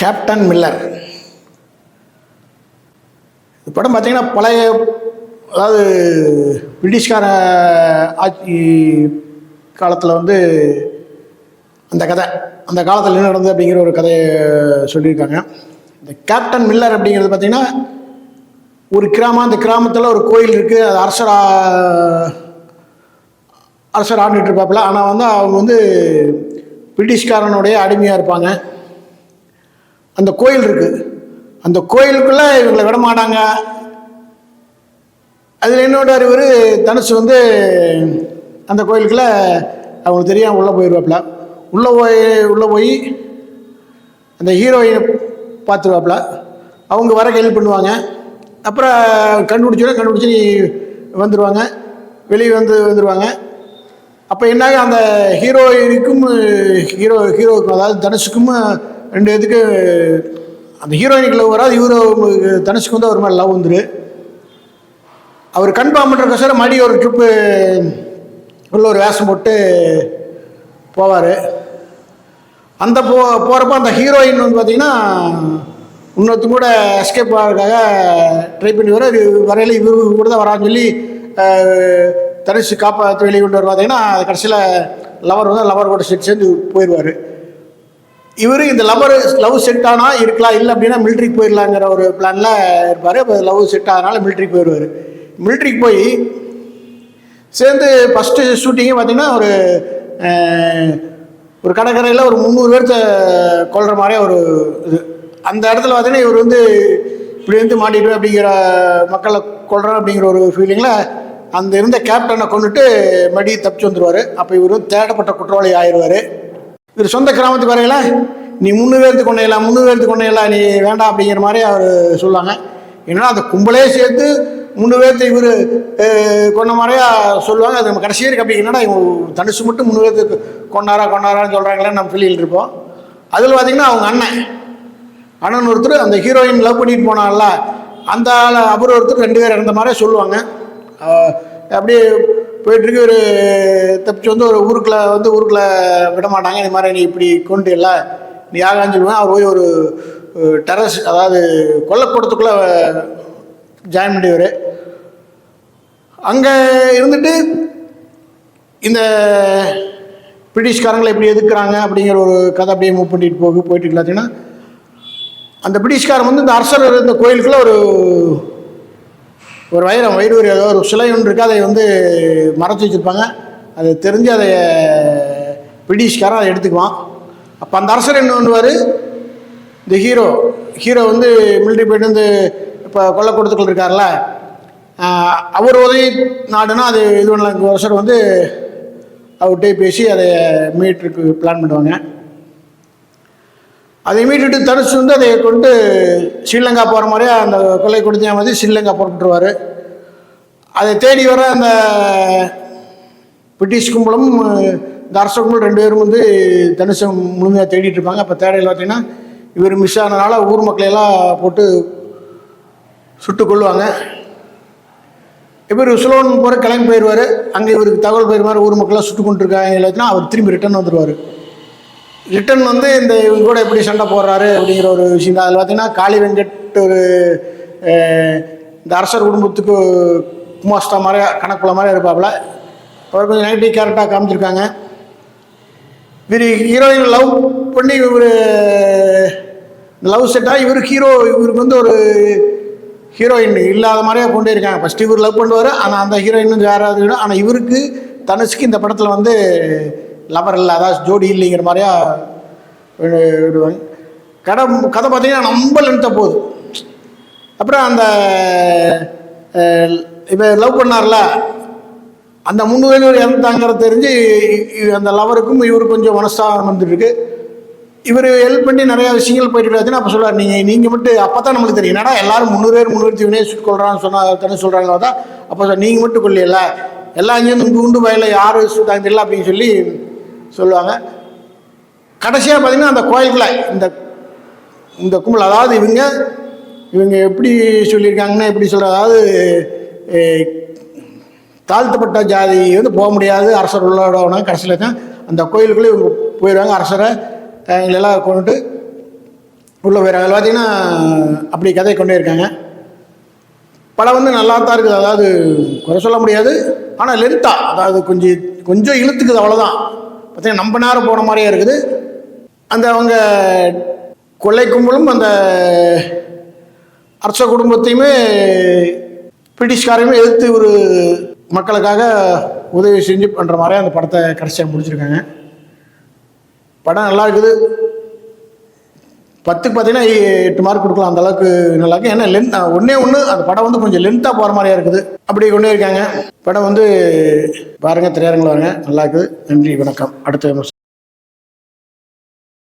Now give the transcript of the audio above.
Captain Miller. இந்த படம் பார்த்தீங்கன்னா பழைய அதாவது பிரிட்டிஷ்கார ஆட்சி காலத்தில் வந்து அந்த கதை அந்த காலத்தில் என்ன நடந்தது அப்படிங்கிற ஒரு கதையை சொல்லியிருக்காங்க. இந்த கேப்டன் மில்லர் அப்படிங்கிறது பார்த்தீங்கன்னா ஒரு கிராமம் அந்த கிராமத்தில் ஒரு கோயில் இருக்குது அது அரசர் அரசர் ஆண்டுட்டு இருப்பாப்புல. ஆனால் வந்து அவங்க வந்து பிரிட்டிஷ்காரனுடைய அடிமையாக இருப்பாங்க. அந்த கோயில் இருக்குது அந்த கோயிலுக்குள்ளே இவங்களை விட மாட்டாங்க. அதில் என்னோட இவர் தனுசு வந்து அந்த கோயிலுக்குள்ளே அவங்களுக்கு தெரியாமல் உள்ளே போயிடுவாப்புல உள்ளே போய் உள்ளே போய் அந்த ஹீரோயினை பார்த்துருவாப்புல. அவங்க வர ஹெல்ப் பண்ணுவாங்க. அப்புறம் கண்டுபிடிச்சோட கண்டுபிடிச்சி வந்துடுவாங்க வெளியே வந்து வந்துடுவாங்க அப்போ என்னாக அந்த ஹீரோயினுக்கும் ஹீரோ ஹீரோவுக்கும் அதாவது தனுஷுக்கும் ரெண்டு இதுக்கு அந்த ஹீரோயினுக்கு லவ் வராது. ஹீரோ தனுஷுக்கு வந்து ஒரு மாதிரி லவ் வந்துரு. அவர் கன்ஃபார்ம் பண்ணுறக்கோசரம் மறுபடியும் ஒரு ட்ரிப்பு உள்ள ஒரு வேஷம் போட்டு போவார். அந்த போ போகிறப்ப அந்த ஹீரோயின் வந்து பார்த்தீங்கன்னா இன்னொருத்தங்க கூட எஸ்கேப் ஆகிறதுக்காக ட்ரை பண்ணி வர வரையில் இவரு கூட தான் வரான்னு சொல்லி அஹ், தனுஷு காப்பாற்றி வெளியே கொண்டு வர பார்த்தீங்கன்னா கடைசியில் லவர் வந்து லவர் கூட செட் சேர்ந்து போயிடுவார் இவர் இந்த லவர் லவ் செட் ஆனால் இருக்கலாம். இல்லை அப்படின்னா மிலிட்ரிக்கு போயிடலாங்கிற ஒரு பிளானில் இருப்பார். இப்போ லவ் செட் ஆகிறனால மிலிட்ரிக்கு போயிடுவார். மிலிட்ரிக்கு போய் சேர்ந்து ஃபஸ்ட்டு ஷூட்டிங்கே பார்த்தீங்கன்னா ஒரு ஒரு கடற்கரையில் ஒரு முந்நூறு பேர்த்த கொள்கிற மாதிரியே ஒரு இது. அந்த இடத்துல பார்த்தீங்கன்னா இவர் வந்து இப்படி வந்து மாட்டிட்டு அப்படிங்கிற மக்களை கொள்கிறோம் அப்படிங்கிற ஒரு ஃபீலிங்கில் அந்த இருந்த கேப்டனை கொண்டுட்டு மடி தப்பிச்சு வந்துடுவார் அப்போ இவர் தேடப்பட்ட குற்றவாளி ஆயிடுவார். இவர் சொந்த கிராமத்துக்கு வரையில நீ முன்னு பேர்த்து கொண்டையில முன்னு பேர்த்து கொண்டையில நீ வேண்டாம் அப்படிங்கிற மாதிரி அவர் சொல்லுவாங்க. ஏன்னா அந்த கும்பலே சேர்த்து முன்னு பேர்த்து இவர் கொண்ட மாதிரியா சொல்லுவாங்க. அது நம்ம கடைசி இருக்கு. அப்படி என்னடா இவங்க தனுசு மட்டும் முன்னு பேர்த்து கொண்டாரா கொண்டாரான்னு சொல்கிறாங்களே நம்ம ஃபீலில் இருப்போம். அதில் பார்த்தீங்கன்னா அவங்க அண்ணன். அண்ணன் ஒருத்தர் அந்த ஹீரோயின் லவ் பண்ணிட்டு போனான்ல அந்த ஆள் அப்புறம் ஒருத்தர் ரெண்டு பேர் இறந்த மாதிரியே சொல்லுவாங்க. அப்படியே போயிட்டுருக்கு. ஒரு தப்பிச்சு வந்து ஒரு ஊருக்குள்ளே வந்து ஊருக்குள்ளே விட மாட்டாங்க இந்த மாதிரி நீ இப்படி கொண்டு இல்லை நீ யாகான்னு சொல்லுவேன். அவர் போய் ஒரு டெரஸ் அதாவது கொல்லக்கூடத்துக்குள்ளே ஜாயின் பண்ணிடுவார் அங்கே இருந்துட்டு இந்த பிரிட்டிஷ்காரங்களை எப்படி எதுக்குறாங்க அப்படிங்கிற ஒரு கதை அப்படியே மூவ் பண்ணிட்டு போக போயிட்டு இருக்கலாச்சுன்னா அந்த பிரிட்டிஷ்காரன் வந்து இந்த அரசர் இருந்த கோயிலுக்குள்ளே ஒரு ஒரு வைரம் வைடூர் ஏதோ ஒரு சிலை ஒன்று இருக்குது அதை வந்து மறைச்சி வச்சுருப்பாங்க. அது தெரிஞ்சு அதை பிரிட்டிஷ்காரன் அதை எடுத்துக்குவான். அப்போ அந்த அரசர் என்ன பண்ணுவார்? இந்த ஹீரோ ஹீரோ வந்து மிலிட்ரி போயிட்டு வந்து இப்போ கொல்லக்கூடத்துக்குள்ள இருக்கார்ல அவர் உதவி நாடுனா அது இது பண்ணலாம். அரசர் வந்து அவர்கிட்டே பேசி அதை மீட்டருக்கு பிளான் பண்ணுவாங்க. அதை மீட்டுட்டு தடுச்சு வந்து அதை கொண்டு ஸ்ரீலங்கா போகிற மாதிரியே அந்த கொள்ளை கொடுத்தியா மாதிரி ஸ்ரீலங்கா புறப்பட்டுருவார் அதை தேடி வர அந்த பிரிட்டிஷ் கும்பலும் இந்த அரச கும்பலும் ரெண்டு பேரும் வந்து தனுஷை முழுமையாக தேடிட்டு இருப்பாங்க அப்போ தேடையில் பார்த்தீங்கன்னா இவர் மிஸ் ஆனதுனால ஊர் மக்களையெல்லாம் போட்டு சுட்டு கொள்ளுவாங்க இவர் சுலோன் போகிற கிளம்பி போயிடுவார் அங்கே இவருக்கு தகவல் போயிடுவார் ஊர் மக்களாக சுட்டு கொண்டுருக்காங்க எல்லாத்தினா எல்லாத்தையும் அவர் திரும்பி ரிட்டர்ன் வந்துடுவார் ரிட்டன் வந்து இந்த இவங்க கூட எப்படி சண்டை போடுறாரு அப்படிங்கிற ஒரு விஷயம் தான் அதில் பார்த்தீங்கன்னா காளி வெங்கட் ஒரு இந்த அரசர் குடும்பத்துக்கு குமாஸ்தா மாதிரி கணக்குள்ள மாதிரி இருப்பாப்புல. அவர் கொஞ்சம் நெகட்டிவ் கேரக்டாக காமிச்சிருக்காங்க. இவர் ஹீரோயின் லவ் பண்ணி இவர் லவ் செட்டாக இவர் ஹீரோ இவருக்கு வந்து ஒரு ஹீரோயின் இல்லாத மாதிரியே கொண்டு இருக்காங்க ஃபஸ்ட்டு இவர் லவ் பண்ணுவார் ஆனால் அந்த ஹீரோயின் வேறு யாராவது ஆனால் இவருக்கு தனுஷ்க்கு இந்த படத்தில் வந்து லவர் இல்லை அதாவது ஜோடி இல்லைங்கிற மாதிரியா விடுவாங்க கடை கதை பார்த்தீங்கன்னா ரொம்ப லென்த்தாக போகுது. அப்புறம் அந்த இப்போ லவ் பண்ணார்ல அந்த முந்நூறு பேர் இறந்துட்டாங்கிறது தெரிஞ்சு அந்த லவருக்கும் இவர் கொஞ்சம் மனஸ்தாபம் வந்துட்டுருக்கு. இவர் ஹெல்ப் பண்ணி நிறையா விஷயங்கள் போயிட்டு இருக்காச்சுன்னா அப்போ சொல்கிறார் நீங்கள் நீங்கள் மட்டும் அப்போ தான் நம்மளுக்கு தெரியும். என்னடா எல்லாரும் முந்நூறு பேர் முந்நூறு இவனே சுட்டு கொள்றான்னு சொன்னால் தானே சொல்கிறாங்க தான் அப்போ நீங்கள் மட்டும் கொல்லையில எல்லாம் இங்கேயும் வந்து குண்டு வயலில் யார் சுட்டாங்க தெரியல அப்படின்னு சொல்லி சொல்லுவாங்க. கடைசியாக பார்த்தீங்கன்னா அந்த கோயிலுக்குள்ள இந்த இந்த கும்பல் அதாவது இவங்க இவங்க எப்படி சொல்லியிருக்காங்கன்னா எப்படி சொல்கிற அதாவது தாழ்த்தப்பட்ட ஜாதி வந்து போக முடியாது அரசர் உள்ளோட கடைசியில் தான் அந்த கோயிலுக்குள்ளே இவங்க போயிடுவாங்க. அரசரை அஹ், எங்களெல்லாம் கொண்டுட்டு உள்ளே போயிடுறாங்க அதில் பார்த்தீங்கன்னா அப்படி கதை கொண்டே இருக்காங்க. படம் வந்து நல்லா தான் இருக்குது. அதாவது குறை சொல்ல முடியாது. ஆனால் லென்த்தாக அதாவது கொஞ்சம் கொஞ்சம் இழுத்துக்குது அவ்வளோதான் பார்த்தீங்கன்னா நம்ம நேரம் போன மாதிரியே இருக்குது. அந்த அவங்க கொள்ளை கும்பலும் அந்த அரச குடும்பத்தையுமே பிரிட்டிஷ்காரையுமே எதிர்த்து ஒரு மக்களுக்காக உதவி செஞ்சு பண்ணுற மாதிரி அந்த படத்தை கடைசியாக முடிச்சிருக்காங்க. படம் நல்லா இருக்குது. பத்துக்கு பார்த்தீங்கன்னா எட்டு மார்க் கொடுக்கலாம். அந்த அளவுக்கு நல்லா இருக்கு. ஏன்னா லென்த் ஒன்றே ஒன்று அந்த படம் வந்து கொஞ்சம் லென்த்தாக போகிற மாதிரியா இருக்குது. அப்படி கொண்டே இருக்காங்க. படம் வந்து பாருங்கள் திரையரங்கில் வாங்க நல்லா இருக்குது. நன்றி வணக்கம். அடுத்த